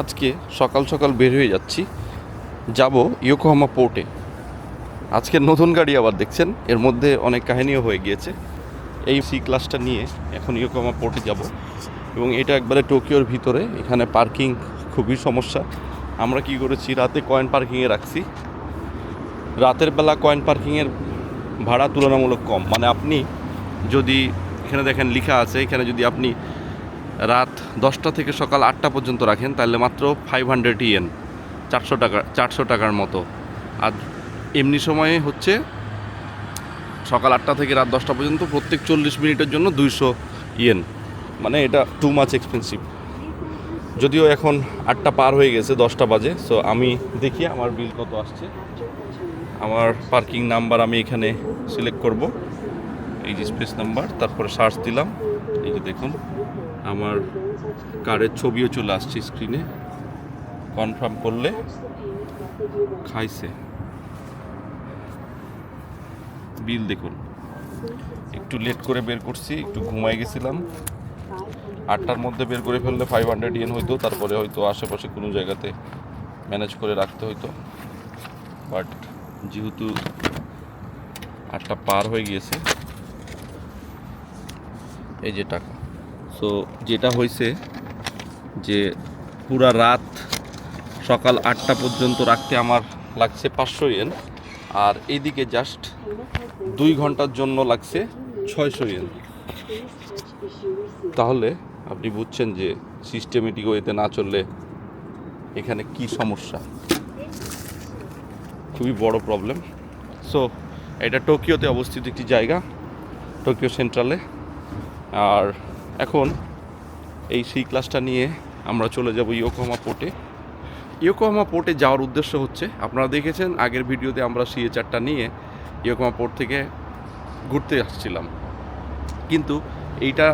আজকে সকাল সকাল বের হয়ে যাচ্ছি। যাব ইয়োকোহামা পোর্টে। আজকে নতুন গাড়ি আবার দেখছেন, এর মধ্যে অনেক কাহিনীও হয়ে গিয়েছে। এই সি ক্লাসটা নিয়ে এখন ইয়োকোহামা পোর্টে যাব এবং এটা একবারে টোকিওর ভিতরে, এখানে পার্কিং খুবই সমস্যা। আমরা কি করেছি, রাতে কয়েন পার্কিংয়ে রাখছি। রাতের বেলা কয়েন পার্কিংয়ের ভাড়া তুলনামূলক কম। মানে আপনি যদি, এখানে দেখেন লেখা আছে, এখানে যদি আপনি রাত দশটা থেকে সকাল আটটা পর্যন্ত রাখেন, তাহলে মাত্র ফাইভ হান্ড্রেড ইয়েন চারশো টাকা, চারশো টাকার মতো। আর এমনি সময়ে হচ্ছে সকাল আটটা থেকে রাত দশটা পর্যন্ত প্রত্যেক চল্লিশ মিনিটের জন্য দুইশো ইয়েন মানে এটা টু মাচ এক্সপেন্সিভ যদিও এখন আটটা পার হয়ে গেছে, দশটা বাজে সো আমি দেখি আমার বিল কত আসছে। আমার পার্কিং নাম্বার আমি এখানে সিলেক্ট করব। এই যে স্পেস নাম্বার তারপরে সার্চ দিলাম। এই যে দেখুন। আমার কারের ছবিও চলে আসছে স্ক্রিনে। কনফার্ম করলে খাইছে। বিল দেখুন। একটু লেট করে বের করছি, একটু ঘুমাই গেছিলাম। আটটার মধ্যে বের করে ফেললে ফাইভ হান্ড্রেড ইয়েন হইতো, তারপরে হয়তো আশেপাশে কোনো জায়গাতে ম্যানেজ করে রাখতে হইতো। বাট যেহেতু আটটা পার হয়ে গিয়েছে, এই যে টাকা। সো যেটা হয়েছে যে পুরা রাত সকাল আটটা পর্যন্ত রাখতে আমার লাগছে পাঁচশো ইয়েন আর এইদিকে জাস্ট দুই ঘণ্টার জন্য লাগছে ছয়শো ইয়েন তাহলে আপনি বুঝছেন যে সিস্টেমেটিক ওয়েতে না চললে এখানে কি সমস্যা? খুবই বড় প্রবলেম সো এটা টোকিওতে অবস্থিত একটি জায়গা, টোকিও সেন্ট্রালে আর এখন এই সি ক্লাসটা নিয়ে আমরা চলে যাব ইয়োকোহামা পোর্টে ইয়োকোহামা পোর্টে যাওয়ার উদ্দেশ্য হচ্ছে, আপনারা দেখেছেন, আগের ভিডিওতে আমরা সিএ চারটা নিয়ে ইয়োকোহামা পোর্ট থেকে ঘুরতে আসছিলাম। কিন্তু এইটা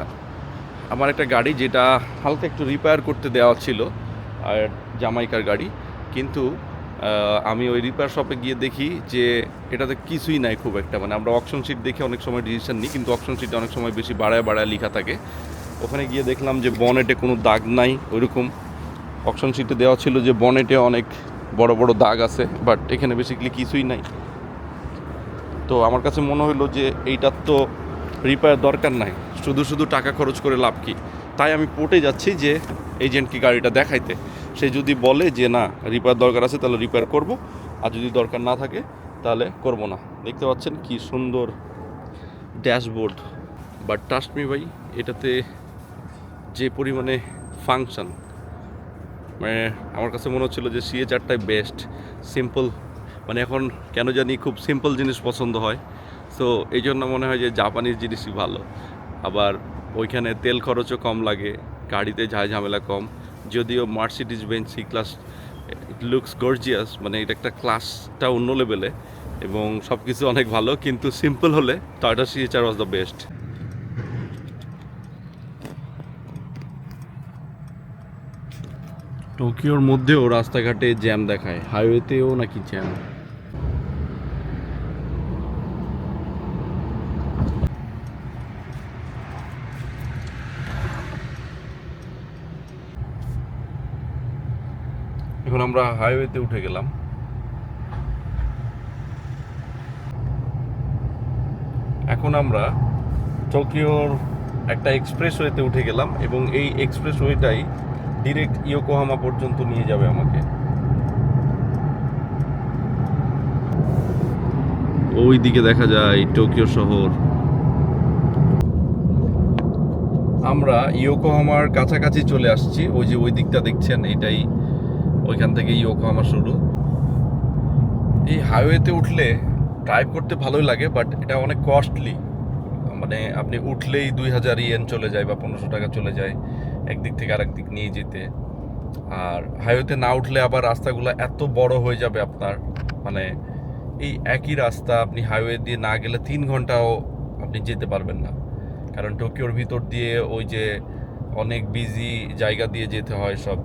আমার একটা গাড়ি যেটা হালকা একটু রিপেয়ার করতে দেওয়া ছিল, আর জামাইকার গাড়ি। কিন্তু আমি ওই রিপেয়ার শপে গিয়ে দেখি যে এটাতে কিছুই নাই খুব একটা। মানে আমরা অপশন শিট দেখে অনেক সময় ডিসিশন নিই, কিন্তু অপশন শিটে অনেক সময় বেশি বাড়ায় বাড়ায় লেখা থাকে। ওখানে গিয়ে দেখলাম যে বনেটে কোনো দাগ নাই ওইরকম। অপশন শিটে দেওয়া ছিল যে বনেটে অনেক বড় বড় দাগ আছে বাট এখানে বেসিক্যালি কিছুই নাই। তো আমার কাছে মনে হলো যে এইটার তো রিপেয়ার দরকার নাই। শুধু শুধু টাকা খরচ করে লাভ কি? তাই আমি পোর্টে যাচ্ছি যে এজেন্টকে গাড়িটা দেখাইতে। সে যদি বলে যে, না রিপেয়ার দরকার আছে, তাহলে রিপেয়ার করব। আর যদি দরকার না থাকে, তাহলে করব না। দেখতে পাচ্ছেন কি সুন্দর ড্যাশবোর্ড। বাট মি ভাই, এটাতে যে পরিমাণে ফাংশন মানে আমার কাছে মনে হচ্ছিল যে সিএ চারটাই বেস্ট সিম্পল মানে এখন কেন জানি খুব সিম্পল জিনিস পছন্দ হয়। সো এই জন্য মনে হয় যে জাপানিজ জিনিসই ভালো। আবার ওইখানে তেল খরচও কম লাগে, গাড়িতে ঝাই ঝামেলা কম। যদিও Mercedes Benz C class looks gorgeous মানে এটা একটা ক্লাসটা অন্য লেভেলে এবং সব কিছু অনেক ভালো, কিন্তু সিম্পল হলে Toyota CHR was the best টোকিওর মধ্যেও রাস্তাঘাটে জ্যাম দেখায় হাইওয়েতেও নাকি জ্যাম আমরা হাইওয়েতে উঠে গেলাম। এখন আমরা টোকিওর একটা এক্সপ্রেস ওয়েতে উঠে গেলাম এবং এই এক্সপ্রেস ওয়েটাই ডিরেক্ট ইয়োকোহামা পর্যন্ত নিয়ে যাবে আমাকে। ওই দিকে দেখা যায় টোকিও শহর। আমরা ইয়োকোহামার কাছাকাছি চলে আসছি। ওই যে ওই দিকটা দেখছেন, এটাই ওইখান থেকে ইয়োকোহামা শুরু। এই হাইওয়েতে উঠলে ড্রাইভ করতে ভালোই লাগে বাট এটা অনেক কস্টলি মানে আপনি উঠলেই দুই হাজার ইয়েন চলে যায় বা পনেরোশো টাকা চলে যায়, একদিক থেকে আরেক দিক নিয়ে যেতে। আর হাইওয়েতে না উঠলে আবার রাস্তাগুলো এত বড় হয়ে যাবে আপনার। মানে এই একই রাস্তা আপনি হাইওয়ে দিয়ে না গেলে তিন ঘন্টাও আপনি যেতে পারবেন না। কারণ টোকিওর ভিতর দিয়ে ওই যে অনেক বিজি জায়গা দিয়ে যেতে হয় সব।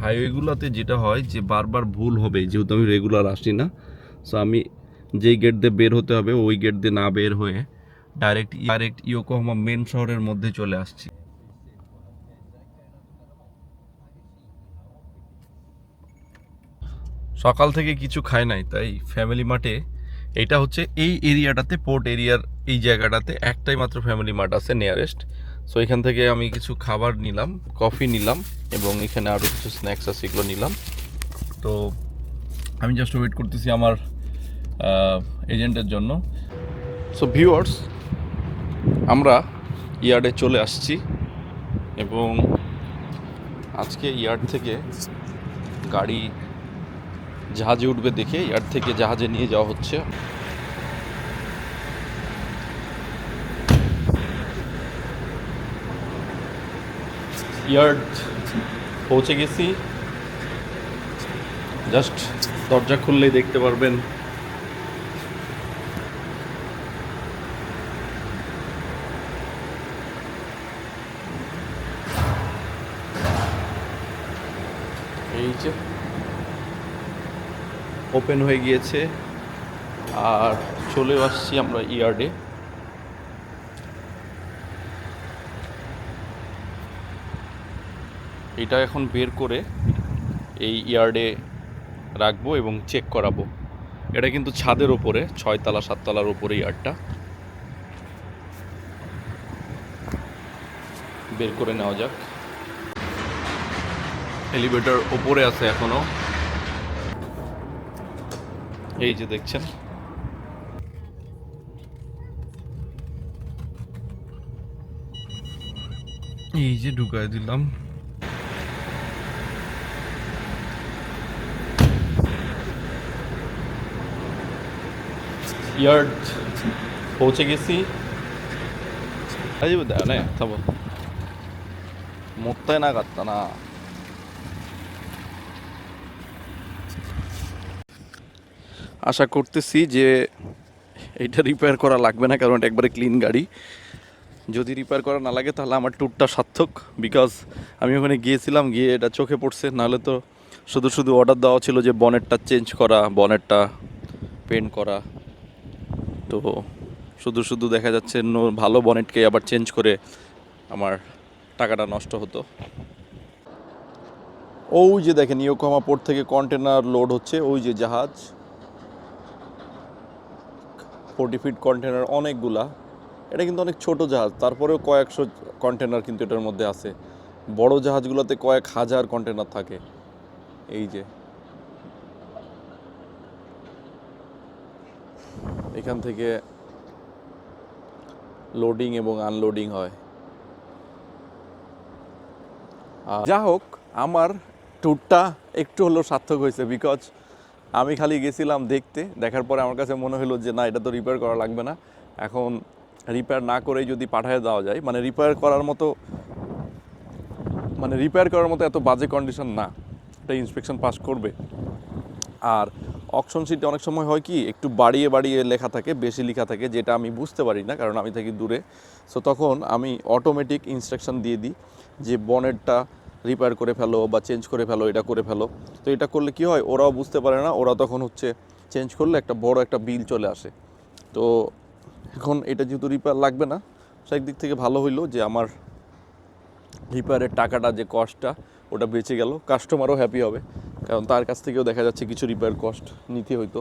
হাইওয়েগুলোতে যেটা হয় যে বারবার ভুল হবে, যেহেতু আমি রেগুলার আসি না সো আমি যেই গেট দিয়ে বের হতে হবে, ওই গেট দিয়ে না বের হয়ে ডাইরেক্ট ডাইরেক্ট ইয়োকোহামা মেন শহরের মধ্যে চলে আসছি। সকাল থেকে কিছু খায় নাই, তাই ফ্যামিলি মার্টে এটা হচ্ছে এই এরিয়াটাতে পোর্ট এরিয়ার এই জায়গাটাতে একটাই মাত্র ফ্যামিলি মার্ট আছে নিয়ারেস্ট সো এখান থেকে আমি কিছু খাবার নিলাম কফি নিলাম, এবং এখানে আরও কিছু স্ন্যাক্স আছে, এগুলো নিলাম। তো, আমি জাস্ট ওয়েট করতেছি আমার এজেন্টের জন্য। সো ভিউয়ার্স আমরা ইয়ার্ডে চলে আসছি, এবং আজকে ইয়ার্ড থেকে গাড়ি জাহাজে উঠবে দেখে, ইয়ার্ড থেকে জাহাজে নিয়ে যাওয়া হচ্ছে। ইয়ার্ড পৌঁছে গেছি। জাস্ট দরজা খুললেই দেখতে পারবেন। এই যে ওপেন হয়ে গিয়েছে। আর চলেও আসছি আমরা ইয়ার্ডে। এটা এখন বের করে এই ইয়ার্ডে রাখব এবং চেক করাবো। এটা কিন্তু ছাদের ওপরে ছয়তলা সাততলার ওপরে ইয়ার্ডটা বের করে নেওয়া যাক। এলিভেটর ওপরে আছে এখনও। এই যে দেখছেন। এই যে ঢুকায় দিলাম। ইয়ার্ড পৌঁছে গেছি। আজ দেয় না থামো। মোত্তায় না কাটতা না। আশা করতেছি যে এইটা রিপেয়ার করা লাগবে না, কারণ এটা একবারে ক্লিন গাড়ি। যদি রিপেয়ার করা না লাগে, তাহলে আমার ট্যুরটা সার্থক বিকজ আমি ওখানে গিয়েছিলাম, গিয়ে এটা চোখে পড়ছে, নাহলে তো শুধু শুধু অর্ডার দেওয়া ছিল যে বনেটটা চেঞ্জ করা বনেটটা পেন্ট করা। তো শুধু শুধু দেখা যাচ্ছে ভালো বনেটকে আবার চেঞ্জ করে আমার টাকাটা নষ্ট হতো। ওই যে দেখেন, ইয়োকোহামা পোর্ট থেকে কন্টেনার লোড হচ্ছে, ওই যে জাহাজ। ফোর্টি ফিট কন্টেনার অনেকগুলা। এটা কিন্তু অনেক ছোট জাহাজ, তারপরেও কয়েকশো কন্টেনার কিন্তু এটার মধ্যে আছে। বড় জাহাজগুলোতে কয়েক হাজার কন্টেনার থাকে। এই যে এখান থেকে লোডিং এবং আনলোডিং হয়। যা হোক, আমার ট্যুরটা একটু হলেও সার্থক হয়েছে বিকজ আমি খালি গেছিলাম দেখতে, দেখার পরে আমার কাছে মনে হলো যে না, এটা তো রিপেয়ার করা লাগবে না। এখন রিপেয়ার না করেই যদি পাঠিয়ে দেওয়া যায় মানে রিপেয়ার করার মতো মানে রিপেয়ার করার মতো এত বাজে কন্ডিশন না। এটা ইন্সপেকশন পাস করবে। আর অকশন শিটে অনেক সময় হয় কি, একটু বাড়িয়ে বাড়িয়ে লেখা থাকে, বেশি লেখা থাকে, যেটা আমি বুঝতে পারি না, কারণ আমি থাকি দূরে। সো তখন আমি অটোমেটিক ইনস্ট্রাকশন দিয়ে দিই যে বনেটটা রিপেয়ার করে ফেলো বা চেঞ্জ করে ফেলো, এটা করে ফেলো। তো এটা করলে কি হয়, ওরাও বুঝতে পারে না, ওরা তখন হচ্ছে চেঞ্জ করলে একটা বড় একটা বিল চলে আসে। তো এখন এটা যেহেতু রিপেয়ার লাগবে না দিক থেকে ভালো হইল যে আমার রিপেয়ারের টাকাটা, যে কস্টটা ওটা বেঁচে গেল কাস্টমারও হ্যাপি হবে। কারণ তার কাছ থেকেও দেখা যাচ্ছে কিছু রিপেয়ার কস্ট নিতে হইতো।